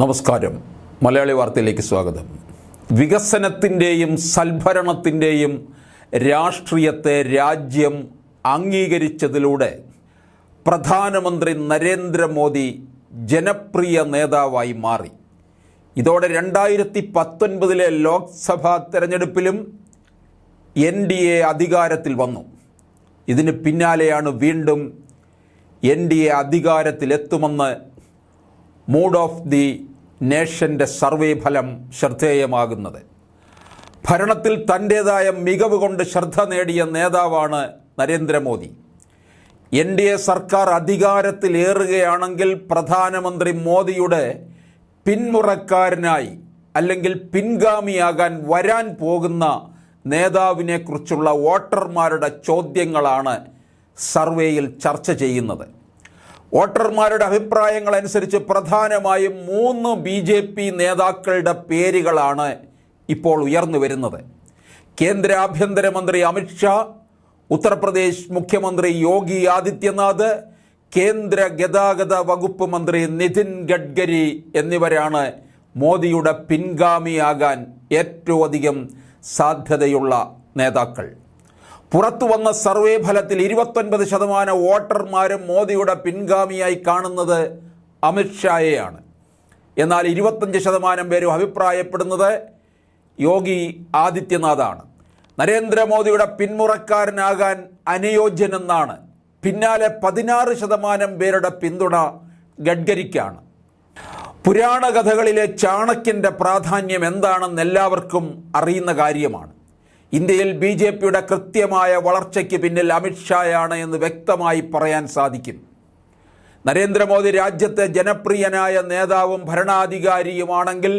നമസ്കാരം. മലയാളി വാർത്തയിലേക്ക് സ്വാഗതം. വികസനത്തിന്റെയും സൽഭരണത്തിന്റെയും രാഷ്ട്രീയത്തെ രാജ്യം അംഗീകരിച്ചതിലൂടെ പ്രധാനമന്ത്രി നരേന്ദ്രമോദി ജനപ്രിയ നേതാവായി മാറി. ഇതോടെ രണ്ടായിരത്തി പത്തൊൻപതിലെ ലോക്സഭാ തെരഞ്ഞെടുപ്പിലും എൻ ഡി എ അധികാരത്തിൽ വന്നു. ഇതിന് പിന്നാലെയാണ് വീണ്ടും എൻ ഡി എ അധികാരത്തിലെത്തുമെന്ന് മൂഡ് ഓഫ് ദി നേഷന്റെ സർവേ ഫലം ശ്രദ്ധേയമാകുന്നത്. ഭരണത്തിൽ തന്റേതായ മികവ് കൊണ്ട് ശ്രദ്ധ നേടിയ നേതാവാണ് നരേന്ദ്രമോദി. എൻ ഡി എ സർക്കാർ അധികാരത്തിലേറുകയാണെങ്കിൽ പ്രധാനമന്ത്രി മോദിയുടെ പിന്മുറക്കാരനായി അല്ലെങ്കിൽ പിൻഗാമിയാകാൻ വരാൻ പോകുന്ന നേതാവിനെക്കുറിച്ചുള്ള വോട്ടർമാരുടെ ചോദ്യങ്ങളാണ് സർവേയിൽ ചർച്ച ചെയ്യുന്നത്. വോട്ടർമാരുടെ അഭിപ്രായങ്ങൾ അനുസരിച്ച് പ്രധാനമായും മൂന്ന് ബി ജെ പി നേതാക്കളുടെ പേരുകളാണ് ഇപ്പോൾ ഉയർന്നു വരുന്നത്. കേന്ദ്ര ആഭ്യന്തരമന്ത്രി അമിത്ഷാ ഉത്തർപ്രദേശ് മുഖ്യമന്ത്രി യോഗി ആദിത്യനാഥ് കേന്ദ്ര ഗതാഗത വകുപ്പ് മന്ത്രി നിതിൻ ഗഡ്കരി എന്നിവരാണ് മോദിയുടെ പിൻഗാമിയാകാൻ ഏറ്റവും അധികം സാധ്യതയുള്ള നേതാക്കൾ. പുറത്തു വന്ന സർവേ ഫലത്തിൽ ഇരുപത്തൊൻപത് ശതമാനം വോട്ടർമാരും മോദിയുടെ പിൻഗാമിയായി കാണുന്നത് അമിത്ഷായെയാണ് എന്നാൽ ഇരുപത്തഞ്ച് ശതമാനം പേരും അഭിപ്രായപ്പെടുന്നത് യോഗി ആദിത്യനാഥാണ്. നരേന്ദ്രമോദിയുടെ പിന്മുറക്കാരനാകാൻ അനുയോജ്യനെന്നാണ്. പിന്നാലെ പതിനാറ് ശതമാനം പേരുടെ പിന്തുണ ഗഡ്കരിക്കാണ്. പുരാണകഥകളിലെ ചാണക്യന്റെ പ്രാധാന്യം എന്താണെന്ന് എല്ലാവർക്കും അറിയുന്ന കാര്യമാണ്. ഇന്ത്യയിൽ ബി ജെ പിയുടെ കൃത്യമായ വളർച്ചയ്ക്ക് പിന്നിൽ അമിത്ഷായാണ് എന്ന് വ്യക്തമായി പറയാൻ സാധിക്കും. നരേന്ദ്രമോദി രാജ്യത്തെ ജനപ്രിയനായ നേതാവും ഭരണാധികാരിയുമാണെങ്കിൽ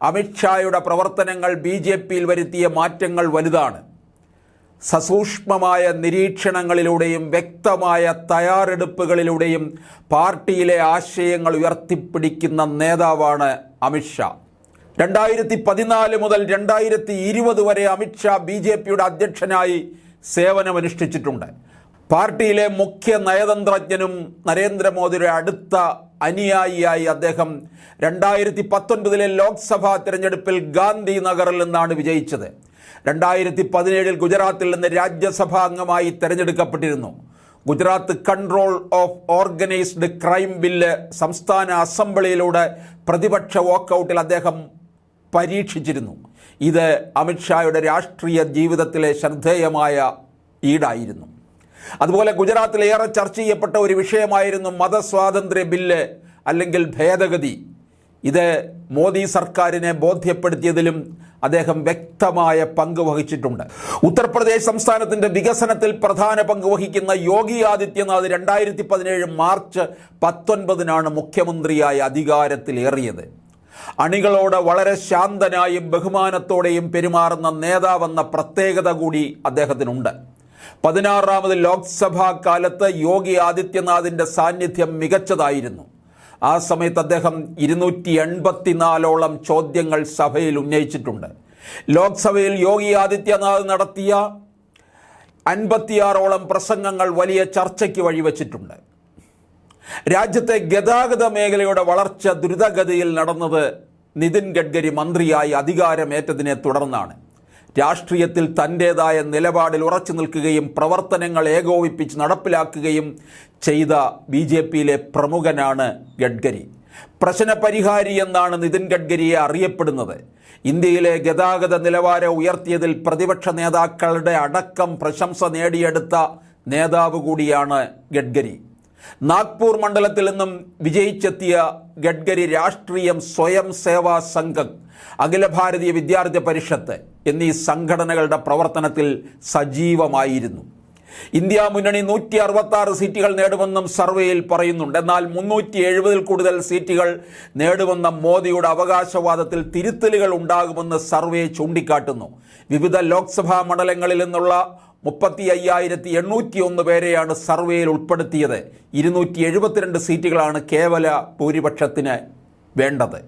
അമിത്ഷായുടെ പ്രവർത്തനങ്ങൾ ബി ജെ പിയിൽ വരുത്തിയ മാറ്റങ്ങൾ വലുതാണ്. സസൂക്ഷ്മമായ നിരീക്ഷണങ്ങളിലൂടെയും വ്യക്തമായ തയ്യാറെടുപ്പുകളിലൂടെയും പാർട്ടിയിലെ ആശയങ്ങൾ ഉയർത്തിപ്പിടിക്കുന്ന നേതാവാണ് അമിത്ഷാ രണ്ടായിരത്തി പതിനാല് മുതൽ രണ്ടായിരത്തി ഇരുപത് വരെ അമിത്ഷാ ബി ജെ പിയുടെ അധ്യക്ഷനായി സേവനമനുഷ്ഠിച്ചിട്ടുണ്ട്. പാർട്ടിയിലെ മുഖ്യ നയതന്ത്രജ്ഞനും നരേന്ദ്രമോദിയുടെ അടുത്ത അനുയായിയായി അദ്ദേഹം രണ്ടായിരത്തി പത്തൊൻപതിലെ ലോക്സഭാ തിരഞ്ഞെടുപ്പിൽ ഗാന്ധി നഗറിൽ നിന്നാണ് വിജയിച്ചത്. രണ്ടായിരത്തി പതിനേഴിൽ ഗുജറാത്തിൽ നിന്ന് രാജ്യസഭാ അംഗമായി തിരഞ്ഞെടുക്കപ്പെട്ടിരുന്നു. Gujarat control of organised crime bill സംസ്ഥാന അസംബ്ലിയിലൂടെ പ്രതിപക്ഷ വോക്കൗട്ടിൽ അദ്ദേഹം പരീക്ഷിച്ചിരുന്നു. ഇത് അമിത്ഷായുടെ രാഷ്ട്രീയ ജീവിതത്തിലെ ശ്രദ്ധേയമായ ഈടായിരുന്നു. അതുപോലെ ഗുജറാത്തിൽ ഏറെ ചർച്ച ചെയ്യപ്പെട്ട ഒരു വിഷയമായിരുന്നു മതസ്വാതന്ത്ര്യ ബില്ല് അല്ലെങ്കിൽ ഭേദഗതി. ഇത് മോദി സർക്കാരിനെ ബോധ്യപ്പെടുത്തിയതിലും അദ്ദേഹം വ്യക്തമായ പങ്ക് വഹിച്ചിട്ടുണ്ട്. ഉത്തർപ്രദേശ് സംസ്ഥാനത്തിന്റെ വികസനത്തിൽ പ്രധാന പങ്ക് വഹിക്കുന്ന യോഗി ആദിത്യനാഥ് രണ്ടായിരത്തി പതിനേഴ് മാർച്ച് പത്തൊൻപതിനാണ് മുഖ്യമന്ത്രിയായി അധികാരത്തിലേറിയത്. അണികളോട് വളരെ ശാന്തനായും ബഹുമാനത്തോടെയും പെരുമാറുന്ന നേതാവെന്ന പ്രത്യേകത കൂടി അദ്ദേഹത്തിനുണ്ട്. പതിനാറാമത് ലോക്സഭാ കാലത്ത് യോഗി ആദിത്യനാഥിന്റെ സാന്നിധ്യം മികച്ചതായിരുന്നു. ആ സമയത്ത് അദ്ദേഹം ഇരുന്നൂറ്റി എൺപത്തിനാലോളം ചോദ്യങ്ങൾ സഭയിൽ ഉന്നയിച്ചിട്ടുണ്ട്. ലോക്സഭയിൽ യോഗി ആദിത്യനാഥ് നടത്തിയ അൻപത്തിയാറോളം പ്രസംഗങ്ങൾ വലിയ ചർച്ചയ്ക്ക് വഴിവെച്ചിട്ടുണ്ട്. രാജ്യത്തെ ഗതാഗത മേഖലയുടെ വളർച്ച ദ്രുതഗതിയിൽ നടന്നത് നിതിൻ ഗഡ്കരി മന്ത്രിയായി അധികാരമേറ്റതിനെ തുടർന്നാണ്. രാഷ്ട്രീയത്തിൽ തന്റേതായ നിലപാടിൽ ഉറച്ചു നിൽക്കുകയും പ്രവർത്തനങ്ങൾ ഏകോപിപ്പിച്ച് നടപ്പിലാക്കുകയും ചെയ്ത ബി ജെ പിയിലെ പ്രമുഖനാണ് ഗഡ്കരി. പ്രശ്നപരിഹാരി എന്നാണ് നിതിൻ ഗഡ്കരിയെ അറിയപ്പെടുന്നത്. ഇന്ത്യയിലെ ഗതാഗത നിലവാരം ഉയർത്തിയതിൽ പ്രതിപക്ഷ നേതാക്കളുടെ അടക്കം പ്രശംസ നേടിയെടുത്ത നേതാവ് കൂടിയാണ് ഗഡ്കരി. നാഗ്പൂർ മണ്ഡലത്തിൽ നിന്നും വിജയിച്ചെത്തിയ ഗഡ്കരി രാഷ്ട്രീയം സ്വയം സേവാ സംഘം അഖില ഭാരതീയ വിദ്യാർത്ഥി പരിഷത്ത് എന്നീ സംഘടനകളുടെ പ്രവർത്തനത്തിൽ സജീവമായിരുന്നു. ഇന്ത്യ മുന്നണി നൂറ്റി അറുപത്തി ആറ് സീറ്റുകൾ നേടുമെന്നും സർവേയിൽ പറയുന്നുണ്ട്. എന്നാൽ മുന്നൂറ്റി എഴുപതിൽ കൂടുതൽ സീറ്റുകൾ നേടുമെന്ന മോദിയുടെ അവകാശവാദത്തിൽ തിരുത്തലുകൾ ഉണ്ടാകുമെന്ന് സർവേ ചൂണ്ടിക്കാട്ടുന്നു. വിവിധ ലോക്സഭാ മണ്ഡലങ്ങളിൽ നിന്നുള്ള മുപ്പത്തി അയ്യായിരത്തി എണ്ണൂറ്റി ഒന്ന് പേരെയാണ് സർവേയിൽ ഉൾപ്പെടുത്തിയത്. ഇരുന്നൂറ്റി എഴുപത്തിരണ്ട് സീറ്റുകളാണ് കേവല ഭൂരിപക്ഷത്തിന് വേണ്ടത്.